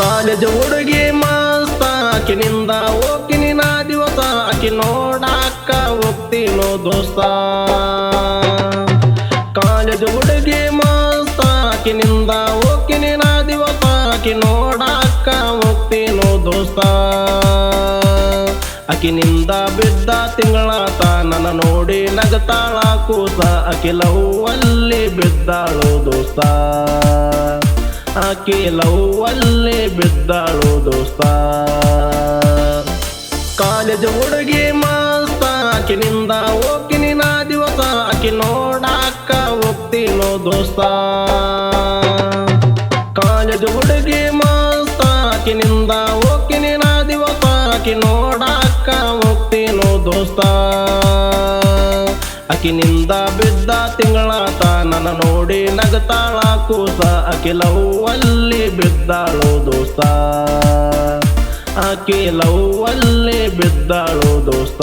College ಹುಡುಗಿ ಮಸ್ತ ಆಕಿನಿಂದ ಹೋಗ್ತೀನಿ ನಾ ದಿವಸ. ಆಕಿ ನೋಡಾಕ ಹೋಗ್ತೀನೋ ದೋಸ್ತ. ಕಾಲೇಜ್ ಹುಡುಗಿ ಮಸ್ತ ಆಕಿನಿಂದ ಹೋಗ್ತೀನಿ ನಾ ದಿವಸ. ಆಕಿ ನೋಡಾಕ ಹೋಗ್ತೀನೋ ದೋಸ್ತ. ಆಕಿನಿಂದ ಬಿದ್ದ ತಿಂಗಳಾತ ನನ್ನ ನೋಡಿ ನಗತಾಳ ಕೂತ ಅಕಿಲವು ಅಲ್ಲಿ ಬಿದ್ದಾಳು ದೋಸ್ತ. ಲವ್ವಲ್ಲೇ ಬಿದ್ದಾಳು ದೋಸ್ತ. ಕಾಲೇಜ್ ಹುಡುಗಿ ಮಾಸ್ತ, ಆಕಿನಿಂದ ಹೋಗ್ತೀನಿ ದಿವಸ, ಆಕಿ ನೋಡಾಕ ಹೋಗ್ತೀನೋ ದೋಸ್ತ. ಕಾಲೇಜ್ ಹುಡುಗಿ ಮಾಸ್ತ, ಆಕಿನಿಂದ ಹೋಗ್ತೀನಿ ದಿವಸ, ಆಕಿ ನೋಡಾಕ ಹೋಗ್ತೀನೋ ದೋಸ್ತ. ಅಕಿನಿಂದ ಬಿದ್ದ ತಿಂಗಳಾತ ನನ್ನ ನೋಡಿ ನಗತಾಳ ಕೂಸ. ಲವ್ ಅಲ್ಲಿ ಬಿದ್ದಾಳು ದೋಸ್ತ. ಲವ್ ಅಲ್ಲಿ ಬಿದ್ದಾಳು ದೋಸ್ತ.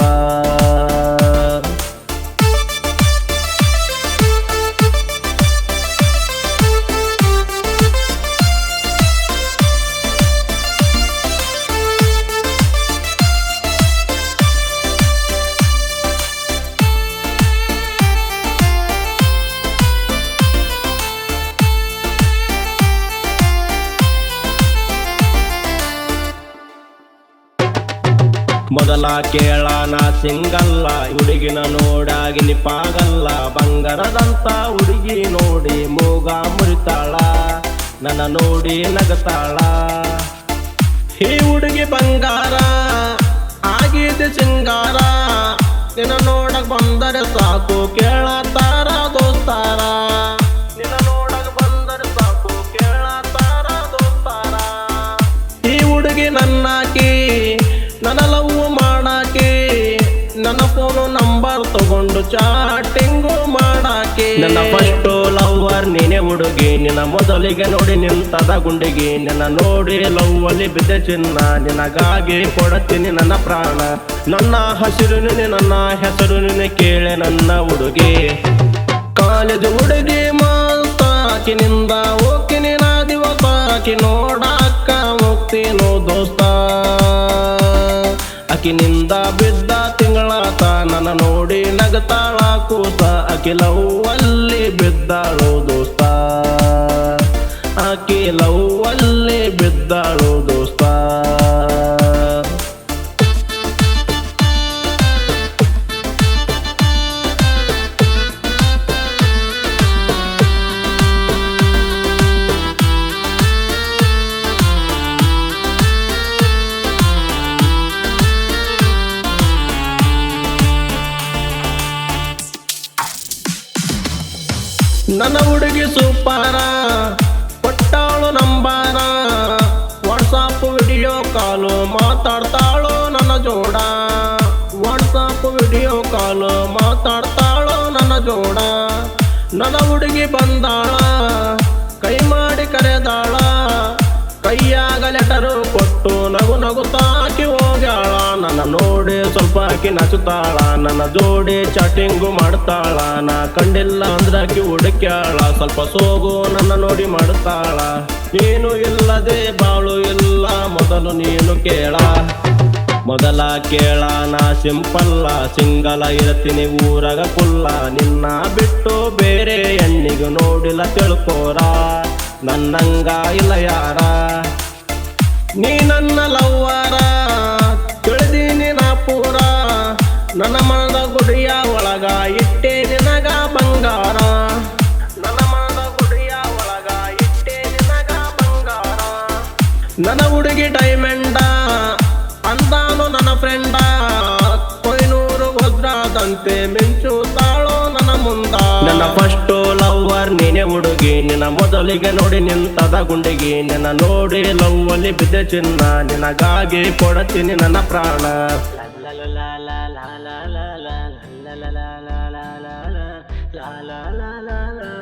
ಮೊದಲ ಕೇಳಾನ ಸಿಂಗಲ್ಲ. ಹುಡುಗಿನ ನೋಡಾಗಿ ನಿಪಾಗಲ್ಲ ಬಂಗಾರದಂತ ಹುಡುಗಿ ನೋಡಿ ಮೂಗ ಮುರಿತಾಳ. ನನ್ನ ನೋಡಿ ನಗತಾಳ. ಈ ಹುಡುಗಿ ಬಂಗಾರ, ಆಗಿದೆ ಸಿಂಗಾರ. ನಿನ್ನ ನೋಡಕ್ ಬಂದರೆ ಸಾಕು ಕೇಳತಾರ ದೋಸ್ತಾರ. ನಿನ್ನ ನೋಡಕ್ ಬಂದರೆ ಸಾಕು ಕೇಳತಾರ ದೋಸ್ತಾರ. ಈ ಹುಡುಗಿ ನನ್ನಾಕಿ ತಗೊಂಡು ಚಾಟಿಂಗು ಮಾಡಾಕೆ. ನನ್ನ ಫಸ್ಟ್ ಲವ್ವರ್ ನೀನೆ ಹುಡುಗಿ. ನಿನ್ನ ಮೊದಲಿಗೆ ನೋಡಿ ನಿಂತದ ಗುಂಡಿಗೆ. ನಿನ್ನ ನೋಡಿ ಲವ್ ಅಲ್ಲಿ ಬಿದ್ದ ಚಿನ್ನ. ನಿನಗಾಗಿ ಕೊಡುತ್ತೀನಿ ನನ್ನ ಪ್ರಾಣ. ನನ್ನ ಹಸಿರು ನಿನ್ನೆ ಹೆಸರು ಕೇಳೆ ನನ್ನ ಹುಡುಗಿ. ಕಾಲೇಜು ಹುಡುಗಿ ಮಸ್ತ ನಿಂದ ಓಕೆ ದಿವಸ ಆಕಿ ಅಕಿನಿಂದ ಬಿದ್ದ ತಿಂಗಳಾತ ನನ್ನ ನೋಡಿ ನಗತಾಳ ಕೂತ. ಅಕಿ ಲವ್ ಅಲ್ಲಿ ಬಿದ್ದಾಳು ದೋಸ್ತ. ಆಕಿ ಲವ್ ಅಲ್ಲಿ ಬಿದ್ದಾಳು ನನ್ನ ಹುಡುಗಿ ಸೂಪರ ಕೊಟ್ಟಾಳು ನಂಬಾರ. ವಾಟ್ಸಾಪ್ ವಿಡಿಯೋ ಕಾಲು ಮಾತಾಡ್ತಾಳೋ ನನ್ನ ಜೋಡ. ವಾಟ್ಸಾಪ್ ವಿಡಿಯೋ ಕಾಲು ಮಾತಾಡ್ತಾಳೋ ನನ್ನ ಜೋಡ. ನನ್ನ ಹುಡುಗಿ ಬಂದಾಳ ಕೈ ಮಾಡಿ ಕರೆದಾಳ. ಕೈಯಾಗ ಲೆಟರು ಕೊಟ್ಟು ನಗು ನನ್ನ ನೋಡಿ ಸ್ವಲ್ಪ ಆಕಿ ನಚುತ್ತಾಳ. ನನ್ನ ಜೋಡಿ ಚಾಟಿಂಗು ಮಾಡ್ತಾಳ ನಾ ಕಂಡಿಲ್ಲ ಅಂದ್ರೆ ಆಕಿ ಹುಡುಕ್ಯಾಳ. ಸ್ವಲ್ಪ ಸೋಗು ನನ್ನ ನೋಡಿ ಮಾಡ್ತಾಳ ನೀನು ಇಲ್ಲದೆ ಬಾಳು ಇಲ್ಲ, ಮೊದಲು ನೀನು ಕೇಳ. ಮೊದಲ ಕೇಳ, ನಾ ಸಿಂಪಲ್ಲ. ಸಿಂಗಲ ಇರತೀನಿ, ಊರಗ ಕುಲ್ಲ. ನಿನ್ನ ಬಿಟ್ಟು ಬೇರೆ ಹೆಣ್ಣಿಗೆ ನೋಡಿಲ್ಲ ತಿಳ್ಕೋರ. ನನ್ನಂಗ ಇಲ್ಲ ಯಾರ. ನೀ ನನ್ನ ಲವ್ವರ ನನ್ನ ಹುಡುಗಿ ಡೈಮಂಡ ಅಂದಾನು ನನ್ನ ಫ್ರೆಂಡ. ಕೊಯ್ನೂರು ಮಿಂಚು ತಾಳು ನನ್ನ ಮುಂದ. ನನ್ನ ಫಸ್ಟ್ ಲವ್ವರ್ ನೀನೆ ಹುಡುಗಿ. ನಿನ್ನ ಮೊದಲಿಗೆ ನೋಡಿ ನಿಂತದ ಗುಂಡಿಗೆ. ನಿನ್ನ ನೋಡಿ ಲವ್ ಅಲ್ಲಿ ಬಿದ್ದೆ ಚಿನ್ನ. ನಿನಗಾಗಿ ಕೊಡತೀನಿ ನನ್ನ ಪ್ರಾಣ. ಲಾ ಲಾ ಲಾ ಲಾ